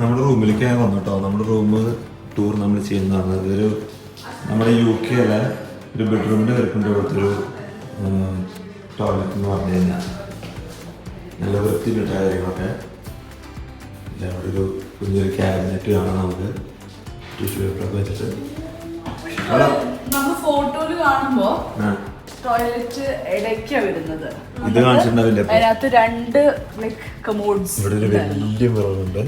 നമ്മുടെ റൂമിലേക്ക് ഞാൻ വന്നു കേട്ടോ നമ്മുടെ റൂം ടൂർ നമ്മൾ ചെയ്യുന്നതാണ്. ഇതൊരു നമ്മുടെ യു കെ അല്ല? ഒരു ബെഡ്റൂമിന്റെ വരക്കുണ്ട് ഇവിടുത്തെ ഒരു ടോയ്ലറ്റ് എന്ന് പറഞ്ഞു കഴിഞ്ഞാൽ. നല്ല വൃത്തിയിലിട്ട കാര്യങ്ങളൊക്കെ. പിന്നെ അവിടെ ഒരു കുഞ്ഞൊരു ക്യാബിനറ്റ് കാണാം നമുക്ക്. ടിഷ്യൂ പേപ്പറൊക്കെ വെച്ചിട്ട്. ഫോട്ടോയിൽ കാണുമ്പോ ടോയ്ലറ്റ് ഇടയ്ക്കാ വരുന്നത്. ഇത് കാണിച്ചിട്ടുണ്ടാവില്ല? അതിനകത്ത് രണ്ട് ലൈക്ക് കമോഡ്സ് ഇവിടെ ഒരു വലിയ മിററുണ്ട്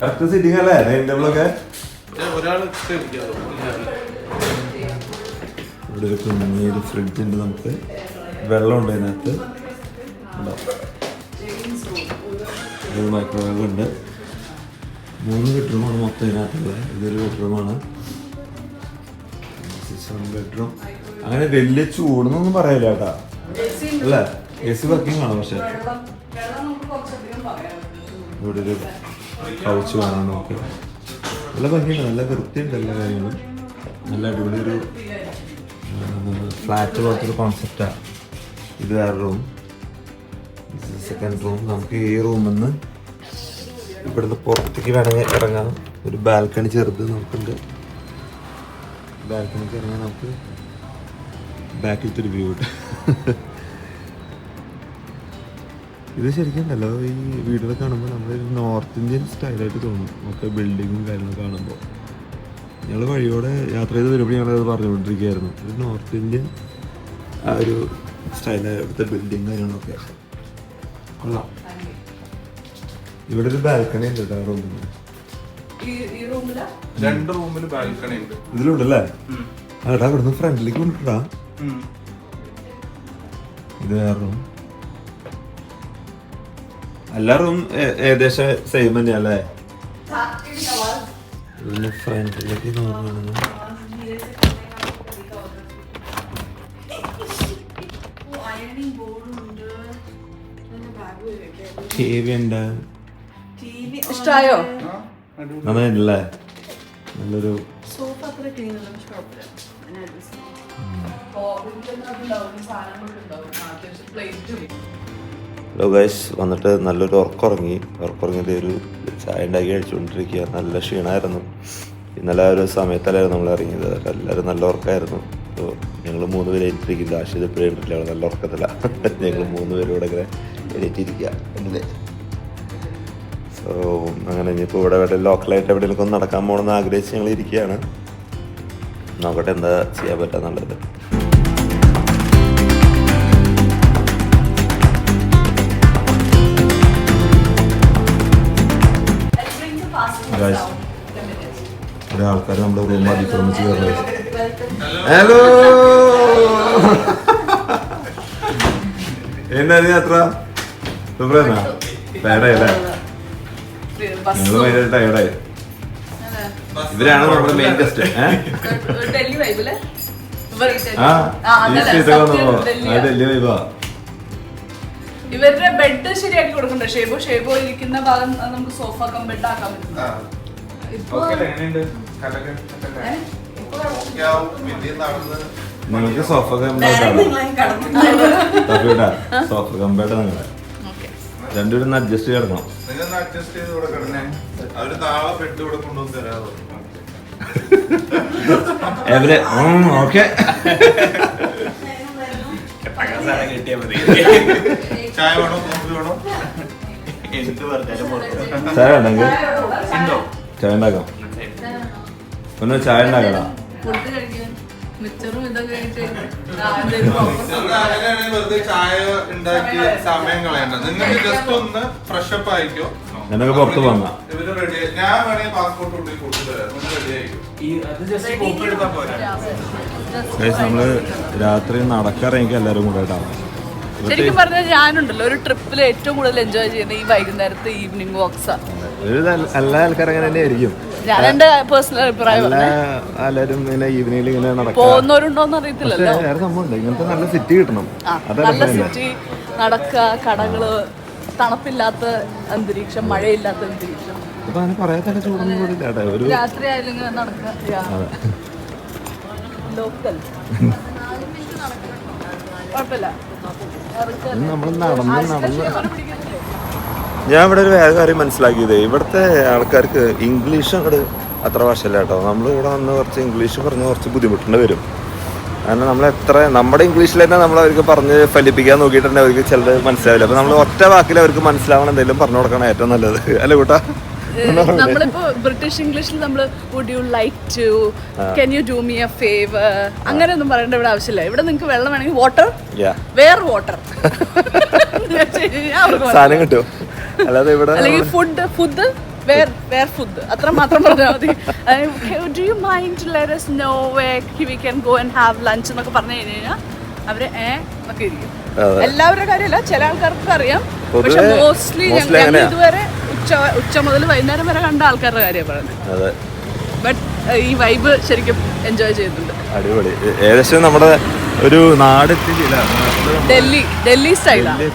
കറക്റ്റ് സിറ്റിംഗ് അല്ലേ? ഡൈനിങ് ടേബിളൊക്കെ ഒരാൾ ഇവിടെ ഒരു കുഞ്ഞൊരു ഫ്രിഡ്ജ് ഉണ്ട് നമുക്ക്. വെള്ളം ഉണ്ട് അതിനകത്ത്? ഒരു മൈക്രോവേവ് ഉണ്ട്. മൂന്ന് ബെഡ്റൂമാണ് മൊത്തം ഇതിനകത്തുള്ളത്. ഇതൊരു ബെഡ്റൂമാണ് ബെഡ്റൂം അങ്ങനെ വലിയ ചൂടെന്നൊന്നും പറയില്ല കേട്ടാ. അല്ല? എ സി വർക്കിംഗ് ആണ് പക്ഷെ. ഇവിടെ ഒരു കൗച്ച് കാണാൻ ഒക്കെ നല്ല ഭംഗിയുണ്ട് നല്ല വൃത്തിയുണ്ട് എല്ലാ കാര്യങ്ങളും. നല്ല അടിപൊളി ഒരു ഫ്ലാറ്റ് പോലത്തെ ഒരു കോൺസെപ്റ്റാണ് ഇത് വേറെ റൂം സെക്കൻഡ് റൂം നമുക്ക് ഈ റൂമിൽ നിന്ന് ഇവിടുന്ന് പുറത്തേക്ക് വേണമെങ്കിൽ ഇറങ്ങാം. ഒരു ബാൽക്കണി ചെറുത് നമുക്കുണ്ട്. ബാൽക്കണിക്ക് ഇറങ്ങാൻ നമുക്ക് ബാക്കിലത്തെ ഒരു വ്യൂ കിട്ടും. ഇത് ശരിക്കും ഉണ്ടല്ലോ ഈ വീടുകൾ കാണുമ്പോൾ നമ്മൾ നോർത്ത് ഇന്ത്യൻ സ്റ്റൈലായിട്ട് തോന്നും. ഒക്കെ ബിൽഡിങ്ങും കാര്യങ്ങളും കാണുമ്പോൾ ഞങ്ങൾ വഴിയോടെ യാത്ര ചെയ്ത് വരുമ്പോൾ ഞങ്ങളത് പറഞ്ഞുകൊണ്ടിരിക്കുകയായിരുന്നു. ഒരു നോർത്ത് ഇന്ത്യൻ ആ ഒരു സ്റ്റൈലായിട്ട് ബിൽഡിങ് കാര്യങ്ങളൊക്കെ. കൊള്ളാം. ഇവിടെ ഒരു ബാൽക്കണി ഉണ്ട് കേട്ടോ റൂമിൽ ഈ റൂമിൽ രണ്ട് റൂമിൽ ബാൽക്കണി ഉണ്ട്. ഇതിലുണ്ടല്ലേ? അടാ ഇവിടുന്ന് ഫ്രണ്ടിലേക്ക് കൊണ്ടിട്ടാ ഇത് വേറെ റൂം എല്ലാ റൂം ഏകദേശം സെയിം തന്നെയല്ലേ? ഫ്രണ്ടിലേക്ക് ബാഗ് ടി വി ഉണ്ട്. ഇഷ്ടായോ? നന്നായില്ലേ നല്ലൊരു സോഫ അത്ര ക്ലീൻ അല്ല പക്ഷെ കുഴപ്പമില്ല. ഗൈസ് വന്നിട്ട് നല്ലൊരു ഉറക്കുറങ്ങി. ഉറക്കുറങ്ങിയിട്ട് ഒരു ചായ ഉണ്ടാക്കി കഴിച്ചുകൊണ്ടിരിക്കുക. നല്ല ക്ഷീണമായിരുന്നു ഇന്നലെ ഒരു സമയത്തല്ലായിരുന്നു നമ്മൾ ഇറങ്ങിയത്. എല്ലാവരും നല്ല ഉറക്കമായിരുന്നു അപ്പോൾ ഞങ്ങൾ മൂന്ന് പേര് എഴുതിയിരിക്കില്ല ആശിത് എപ്പോഴും അവിടെ നല്ല ഉറക്കത്തില്ല ഞങ്ങൾ മൂന്ന് പേരും ഇവിടെ ഇങ്ങനെ എന്നില്ലേ സോ അങ്ങനെ ഇനിയിപ്പോൾ ഇവിടെ എവിടെ ലോക്കലായിട്ട് എവിടെയെങ്കിലും ഒന്ന് നടക്കാൻ പോകണമെന്ന് ആഗ്രഹിച്ച് ഞങ്ങൾ ഇരിക്കുകയാണ് നോക്കട്ടെ എന്താ ചെയ്യാൻ പറ്റാന്നുള്ളത് ആൾക്കാർ നമ്മുടെ റൂം അതിക്രമിച്ച് കയറുന്നത് ഹലോ എന്നാ നീ അത്ര സുബ്രന്നാ ടയർഡായല്ലേ നിങ്ങൾ ഭയങ്കര ടയർഡായി ഇവരാണ് നമ്മുടെ മെയിൻ ഗസ്റ്റ് ഡൽഹി വൈബാ ഇവരുടെ ബെഡ് ശരിയാക്കി കൊടുക്കണ്ട? ഷേബോ ഷേബോ ഇരിക്കുന്ന ഭാഗം നമുക്ക് സോഫ കം ബെഡ് ആക്കാൻ പറ്റും. ഇപ്പൊ? നിങ്ങൾക്ക് സോഫ കമ്പേട്ടാ സോഫ കമ്പേട്ട നിങ്ങളെ. രണ്ടുപേരും അഡ്ജസ്റ്റ് ചെയ്യണം. നിങ്ങൾ അഡ്ജസ്റ്റ് ചെയ്ത് എവരെ? ഓക്കെ. ചായ വേണോ? കോഫി വേണോ? ചായ ഉണ്ടെങ്കിൽ ചായ ഉണ്ടാക്കാം. ഒന്ന് ചായ ഉണ്ടാക്കടാ നിനക്ക് പുറത്ത് Guys, നമ്മൾ രാത്രി നടക്കാറെങ്കിൽ എല്ലാരും കൂടെ ശരിക്കും പറഞ്ഞാൽ ഞാനുണ്ടല്ലോ ഒരു ട്രിപ്പിൽ ഏറ്റവും കൂടുതൽ എൻജോയ് ചെയ്യുന്ന ഈ വൈകുന്നേരത്തെ ഈവനിങ് വാക്സാ ഒരു എല്ലാ ആൾക്കാരും അങ്ങനെ തന്നെ ആയിരിക്കും. ഞാൻ എന്റെ പേഴ്സണൽ അഭിപ്രായം എല്ലാ. എല്ലാവരും ഇങ്ങനെ ഈവനിങ്ങിൽ ഇങ്ങനെ നടക്കാം. പോകുന്നവരുണ്ടോന്ന് അറിയത്തില്ലല്ലോ. വേറെ സംഭവമുണ്ട്. ഇങ്ങനത്തെ നല്ല സിറ്റി കിട്ടണം. ആ, നല്ല സിറ്റി നടക്കുക കടകൾ തണുപ്പില്ലാത്ത അന്തരീക്ഷം മഴയില്ലാത്ത അന്തരീക്ഷം. ഇപ്പൊ അങ്ങനെ പറയാൻ തന്നെ ചൂടൊന്നും കൂടില്ല കേട്ടോ. ഒരു രാത്രി ആയാലും ഇങ്ങനെ നടക്കുക ലോക്കൽ കുഴപ്പമില്ല. നമ്മൾ നടന്ന് നടന്ന് പിടിക്കുന്നില്ലേ? ഞാൻ ഇവിടെ ഒരു വേറെ കാര്യം മനസ്സിലാക്കിയത്. ഇവിടുത്തെ ആൾക്കാർക്ക് ഇംഗ്ലീഷ് അങ്ങോട്ട് അത്ര ഭാഷയില്ല കേട്ടോ. നമ്മൾ ഇവിടെ വന്ന് കുറച്ച് ഇംഗ്ലീഷ് പറഞ്ഞ് കുറച്ച് ബുദ്ധിമുട്ടേണ്ടി വരും. കാരണം നമ്മൾ എത്ര നമ്മുടെ ഇംഗ്ലീഷിൽ തന്നെ നമ്മൾ അവർക്ക് പറഞ്ഞ് ഫലിപ്പിക്കാൻ നോക്കിയിട്ടുണ്ടെങ്കിൽ അവർക്ക് ചിലത് മനസ്സിലാവില്ല. അപ്പൊ നമ്മൾ ഒറ്റ വാക്കിൽ അവർക്ക് മനസ്സിലാവണം എന്തെങ്കിലും പറഞ്ഞു കൊടുക്കണം ഏറ്റവും നല്ലത്. അല്ലേ കൂട്ടാ? നമ്മളിപ്പോ ബ്രിട്ടീഷ് ഇംഗ്ലീഷിൽ നമ്മൾ would you like to can you do me a favour അങ്ങനെ ഒന്നും പറയേണ്ട ഇവിടെ ആവശ്യമില്ല. ഇവിടെ നിങ്ങൾക്ക് വെള്ളം വേണമെങ്കിൽ വാട്ടർ വേർ വാട്ടർ സാധനം കിട്ടും അല്ലാതെ ഇവിടെ അല്ലെങ്കിൽ food food where where food അത്ര മാത്രം പറഞ്ഞാൽ മതി. Do you mind let us know where we can go and have lunch എന്നൊക്കെ പറഞ്ഞു കഴിഞ്ഞ് കഴിഞ്ഞാൽ അവർ ഏ എന്നൊക്കെ ഇരിക്കും. എല്ലാവരുടെ കാര്യമല്ല ചില ആൾക്കാർക്ക് അറിയാം. പൊതുവെ പക്ഷെ മോസ്റ്റ്ലി ഞങ്ങൾ ഇതുവരെ ഉച്ച ഉച്ച മുതൽ വൈകുന്നേരം വരെ കണ്ട ആൾക്കാരുടെ ബട്ട് ഈ വൈബ് ശരിക്കും എൻജോയ് ചെയ്തിട്ടുണ്ട്. അടിപൊളി. ഏകദേശം നമ്മുടെ ഒരു നാട് ഡൽഹി ഡൽഹി സ്റ്റൈലാണ്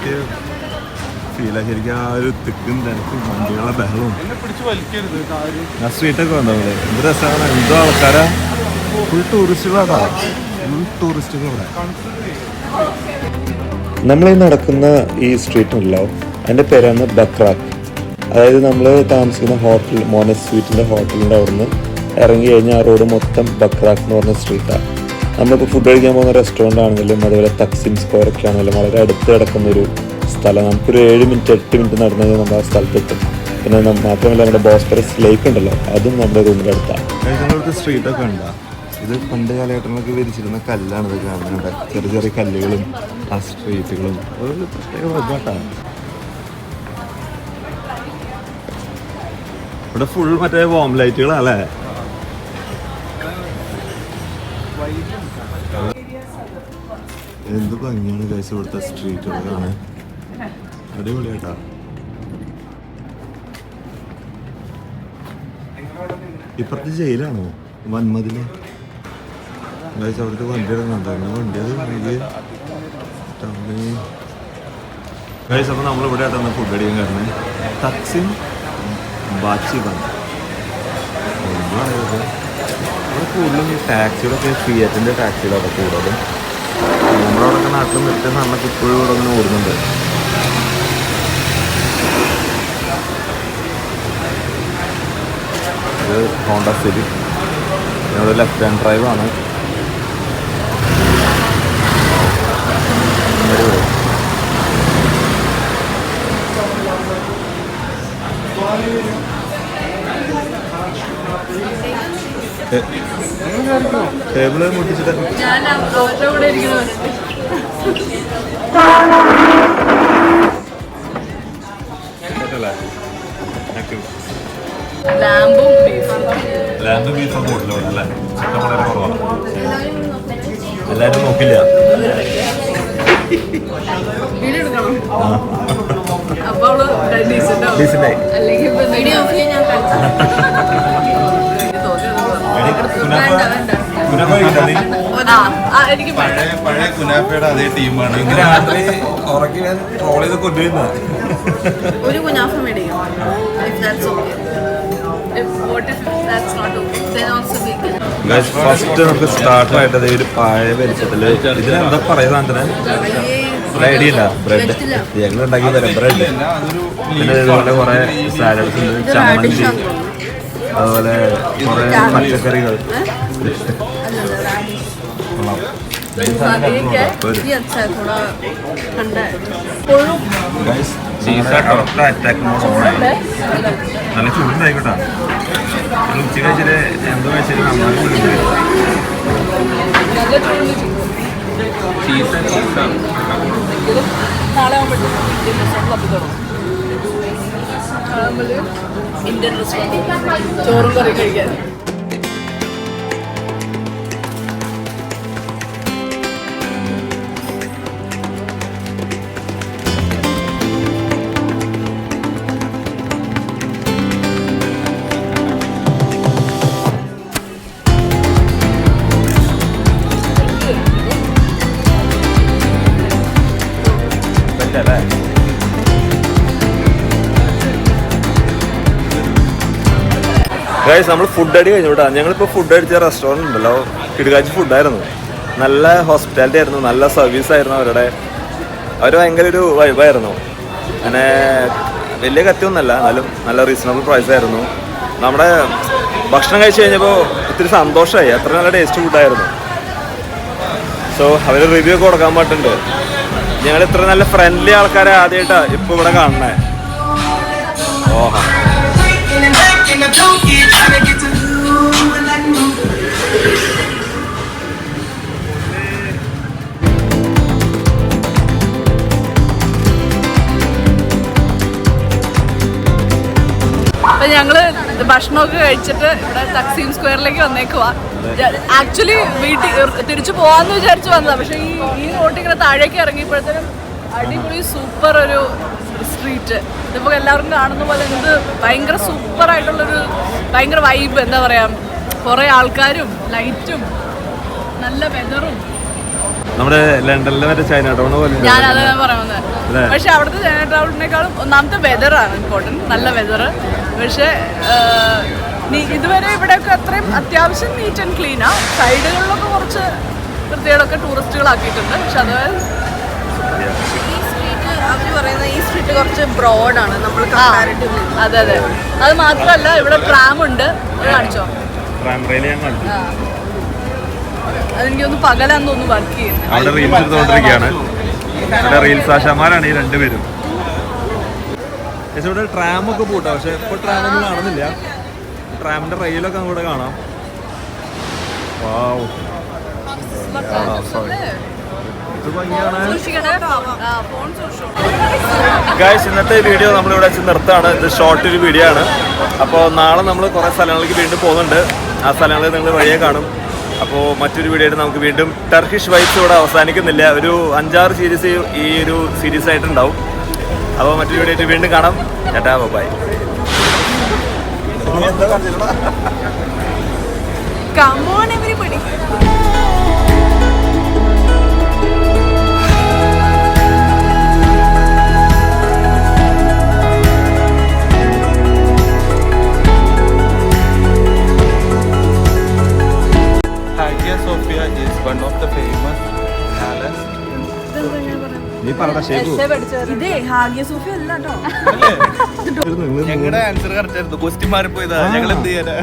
ഫീലാ ശരിക്കും ആ ഒരു തിക്കും തിരക്കും വണ്ടികളെ ബഹളവും. എന്നെ പിടിച്ച് വലിക്കരുത് കാര്യം. ആ സ്ട്രീറ്റൊക്കെ വന്നു അവിടെ എന്ത് രസമാണ്? എന്തോ ആൾക്കാരാ? ഫുൾ ടൂറിസ്റ്റുകളാടാ ഫുൾ ടൂറിസ്റ്റുകൾ നമ്മൾ ഈ നടക്കുന്ന ഈ സ്ട്രീറ്റ് ഉണ്ടല്ലോ. അതിന്റെ പേരാണ് ബക്രാക്ക് അതായത് നമ്മൾ താമസിക്കുന്ന ഹോട്ടൽ മോനസ് സ്വീറ്റിന്റെ ഹോട്ടലിന്റെ അവിടുന്ന് ഇറങ്ങി കഴിഞ്ഞാൽ ആ റോഡ് മൊത്തം ബക്രാക്ക് എന്ന് പറഞ്ഞ സ്ട്രീറ്റാണ് നമ്മളിപ്പോൾ ഫുഡ് കഴിക്കാൻ പോകുന്ന റെസ്റ്റോറന്റ് ആണെങ്കിലും അതുപോലെ തക്സിം സ്ക്വയർ ഒക്കെ ആണെങ്കിലും വളരെ അടുത്ത് കിടക്കുന്ന ഒരു സ്ഥലം. നമുക്കൊരു ഏഴ് മിനിറ്റ് എട്ട് മിനിറ്റ് നടന്നു കഴിഞ്ഞാൽ നമ്മൾ ആ സ്ഥലത്തെത്തും. പിന്നെ മാത്രമല്ല നമ്മുടെ ബോസ്പെറസ് ലേക്ക് ഉണ്ടല്ലോ അതും നമ്മുടെ റൂമിന്റെ അടുത്താണ് സ്ട്രീറ്റൊക്കെ ഉണ്ടോ. ഇത് പണ്ട് കാലഘട്ടങ്ങളൊക്കെ വിരിച്ചിരുന്ന കല്ലാണ് ഇത് കാണുന്നത് ചെറിയ ചെറിയ കല്ലുകളും ആ സ്ട്രീറ്റുകളും ഒരു പ്രത്യേക വൈബാട്ടാണ് ഇവിടെ ഫുൾ മറ്റേ വോം ലൈറ്റുകളല്ലേ എന്ത് ഭംഗിയാണ് കഴിച്ച ഇവിടുത്തെ സ്ട്രീറ്റുകൾ കാണാൻ. അടിപൊളിയാട്ടാ ഇപ്പുറത്തെ ജയിലാണോ? വന്മതിൽ? അവിടുത്തെ വണ്ടി ഇടുന്നുണ്ടായിരുന്നു വണ്ടി അത് ഗൈസ് അപ്പോൾ നമ്മളിവിടെ ആയിട്ടാണ് ഫുഡ് അടിക്കാൻ കാരണം തക്സിൻ ബാച്ചി ബന്ദ് ഒന്നായത് കൂടുതലും ഈ ടാക്സികളൊക്കെ ഫിയറ്റിന്റെ ടാക്സികളൊക്കെ കൂടുതലും. നമ്മളവിടെയൊക്കെ നാട്ടിൽ നിർത്തി നല്ല ഇപ്പോഴും ഇവിടെ ഇങ്ങനെ ഓടുന്നുണ്ട്. ഇത് ഹോണ്ട സിറ്റി. ഞങ്ങൾ ലെഫ്റ്റ് ഹാൻഡ് ഡ്രൈവ് ആണ്. അടിപൊളി. ടേ- ടേബിൾ മുട്ടിച്ചിട്ട്. ഞാൻ അവരുടെ കൂടെ ഇരിക്കുന്നത് ലാമ്പും ലാമ്പ് ബീഫ് കൂടുതലാണ് അല്ലേ? ചിക്കൻ വളരെ കുറവാണ് എല്ലാവരും നോക്കില്ല. പഴയ പഴയ കുനാഫയുടെ അതേ ടീമാണ്. രാത്രി ഉറക്കി ഞാൻ ട്രോൾ ചെയ്ത് കൊണ്ടുവരുന്ന ഒരു കുനാഫ ഫസ്റ്റ് നമുക്ക് സ്റ്റാർട്ടറായിട്ട് ഒരു പഴയ വെളിച്ചത്തിൽ ഇതിനെന്താ പറയുക അതിന് ഐഡിയ ഇല്ല. ബ്രെഡ് ഞങ്ങൾ ഉണ്ടാക്കി തരാം ബ്രെഡ് പിന്നെ കുറെ സാലഡ്സ് ഉണ്ട്. ചമ്മന്തി. അതുപോലെ കുറെ പച്ചക്കറികൾ. നല്ല ചൂടുണ്ടായിക്കോട്ടെ. ഞങ്ങൾ ഉച്ച കഴിച്ചിട്ട് എന്തോ തപ്പി തുടങ്ങും. നമ്മൾ ഇന്ത്യൻ റെസ്റ്റോറന്റ് ചോറും കറി കഴിക്കാൻ. ഗൈസ് നമ്മൾ ഫുഡ് അടി കഴിഞ്ഞു കേട്ടോ ഞങ്ങളിപ്പോൾ ഫുഡ് അടിച്ച റെസ്റ്റോറന്റ് ഉണ്ടല്ലോ. കിടുകാച്ചി ഫുഡായിരുന്നു നല്ല ഹോസ്പിറ്റാലിറ്റി ആയിരുന്നു നല്ല സർവീസ് ആയിരുന്നു അവരുടെ. അവർ ഭയങ്കര ഒരു വൈബായിരുന്നു അങ്ങനെ വലിയ കത്തിയൊന്നുമല്ല എന്നാലും നല്ല റീസണബിൾ പ്രൈസ് ആയിരുന്നു. നമ്മുടെ ഭക്ഷണം കഴിച്ച് കഴിഞ്ഞപ്പോൾ ഒത്തിരി സന്തോഷമായി. അത്ര നല്ല ടേസ്റ്റ് ഫുഡായിരുന്നു സോ അവർ റിവ്യൂ ഒക്കെ കൊടുക്കാൻ പറ്റുന്നുണ്ട് ഞങ്ങൾ ഇത്ര നല്ല ഫ്രണ്ട്ലി ആൾക്കാരെ ആദ്യമായിട്ടാണ് ഇപ്പോൾ ഇവിടെ കാണണേ ഓഹോ. ഭക്ഷണമൊക്കെ കഴിച്ചിട്ട് ഇവിടെ തക്സീം സ്ക്വയറിലേക്ക് വന്നേക്കുവാ. ആക്ച്വലി വീട്ടിൽ തിരിച്ചു പോവാന്ന് വിചാരിച്ചു വന്നതാ. പക്ഷെ ഈ ഈ റോട്ടിൽ ഇങ്ങനെ താഴേക്ക് ഇറങ്ങിയപ്പോഴത്തേനും അടിപൊളി സൂപ്പർ ഒരു സ്ട്രീറ്റ് ഇതിപ്പോ എല്ലാവർക്കും കാണുന്ന പോലെ എന്ത് ഭയങ്കര സൂപ്പർ ആയിട്ടുള്ളൊരു ഭയങ്കര വൈബ് എന്താ പറയാ കുറെ ആൾക്കാരും ലൈറ്റും നല്ല വെതറും നമ്മുടെ ലണ്ടനിലെ മറ്റേ ചൈന ടൗൺ പോലെ. പറയുന്നത്? പക്ഷെ അവിടുത്തെ ചൈന ടൗണിനേക്കാളും ഒന്നാമത്തെ വെതറാണ് ഇമ്പോർട്ടന്റ് നല്ല വെതർ പക്ഷെ ഇതുവരെ ഇവിടെയൊക്കെ അത്രയും അത്യാവശ്യം നീറ്റ് ആൻഡ് ക്ലീനാ സൈഡുകളിലൊക്കെ കുറച്ച് വൃത്തികളൊക്കെ ടൂറിസ്റ്റുകളാക്കിയിട്ടുണ്ട് പക്ഷെ അത് അവർ പറയുന്ന ഈ സ്ട്രീറ്റ് കുറച്ച് ബ്രോഡാണ് നമ്മൾ കമ്പാരിറ്റീവ്ലി അതെ അതെ. അത് മാത്രമല്ല ഇവിടെ ട്രാം ഉണ്ട്. കാണിച്ചോ. ആ. അതെനിക്കൊന്ന് പകലാന്ന് തോന്നുന്നു വർക്ക് ചെയ്യുന്നത് അവിടെ റീൽസ് എടുത്തുകൊണ്ടിരിക്കുകയാണ്. അവിടെ റീൽസ് ആശാമാരാണ് ഈ രണ്ടുപേരും. പക്ഷെ ഇവിടെ ട്രാം ഒക്കെ പോട്ടോ. പക്ഷെ ഇപ്പോൾ ട്രാം ഒന്നും കാണുന്നില്ല ട്രാമിന്റെ റെയിലൊക്കെ ഇവിടെ കാണാം. വാവ് ഗായ്സ് ഇന്നത്തെ വീഡിയോ നമ്മളിവിടെ വെച്ച് നിർത്താണ് ഇത് ഷോർട്ട് ഒരു വീഡിയോ ആണ്. അപ്പോൾ നാളെ നമ്മൾ കുറേ സ്ഥലങ്ങളിലേക്ക് വീണ്ടും പോകുന്നുണ്ട്. ആ സ്ഥലങ്ങളിൽ നിങ്ങൾ വഴിയെ കാണും. അപ്പോൾ മറ്റൊരു വീഡിയോ നമുക്ക് വീണ്ടും ടർക്കിഷ് വൈബ്സ് ഇവിടെ അവസാനിക്കുന്നില്ല. ഒരു അഞ്ചാറ് സീരീസ് ഈ ഒരു സീരീസ് ആയിട്ടുണ്ടാവും. അപ്പോൾ മറ്റൊരു വീഡിയോ വീണ്ടും കാണാം. ചേട്ടാ bye Come on Hagia Sophia of the famous നീ ഇതേ ഹാഗിയ സൂഫി അല്ല കേട്ടോ. ഞങ്ങളുടെ ആൻസർ കറക്റ്റ് ആയിരുന്നു. ക്വസ്റ്റ്യൻ മാറിപ്പോയതാ ഞങ്ങൾ എന്ത് ചെയ്യാനാ?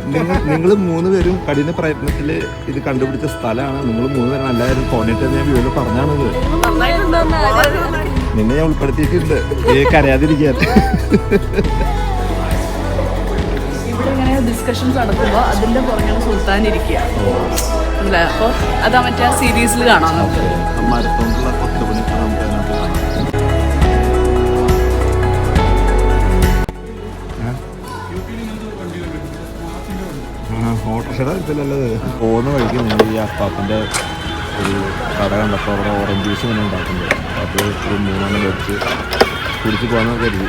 നിങ്ങൾ മൂന്ന് പേരും കഠിന പ്രയത്നത്തിൽ ഇത് കണ്ടുപിടിച്ച സ്ഥലമാണ് നിങ്ങൾ മൂന്ന് പേരും എല്ലാവരും കോർഡിനേറ്റ് ഞാൻ വീട് പറഞ്ഞാണത്. നിന്നെ ഞാൻ ഉൾപ്പെടുത്തിയിട്ടുണ്ട്. കരയാതിരിക്കാൻ. ഡിസ്കഷൻസ് നടക്കുമ്പോൾ അതിന്റെ പുറകെ സുൽത്താൻ ഇരിക്കുക. അല്ലേ? അപ്പോൾ അതാ മറ്റേ ആ സീരീസിൽ കാണാം നമുക്ക്. ഓട്ടോറിക്ഷയുടെ പോകുന്ന വഴിക്ക് നിങ്ങൾ ഈ അപ്പാപ്പന്റെ ഒരു കട കണ്ടപ്പോൾ അവിടെ ഓറഞ്ച് ജ്യൂസ് ഇങ്ങനെ ഉണ്ടാക്കുന്നുണ്ട് അത് ഒരു മൂന്നെണ്ണം വെച്ച് കുടിച്ച് പോകാൻ കരുതി.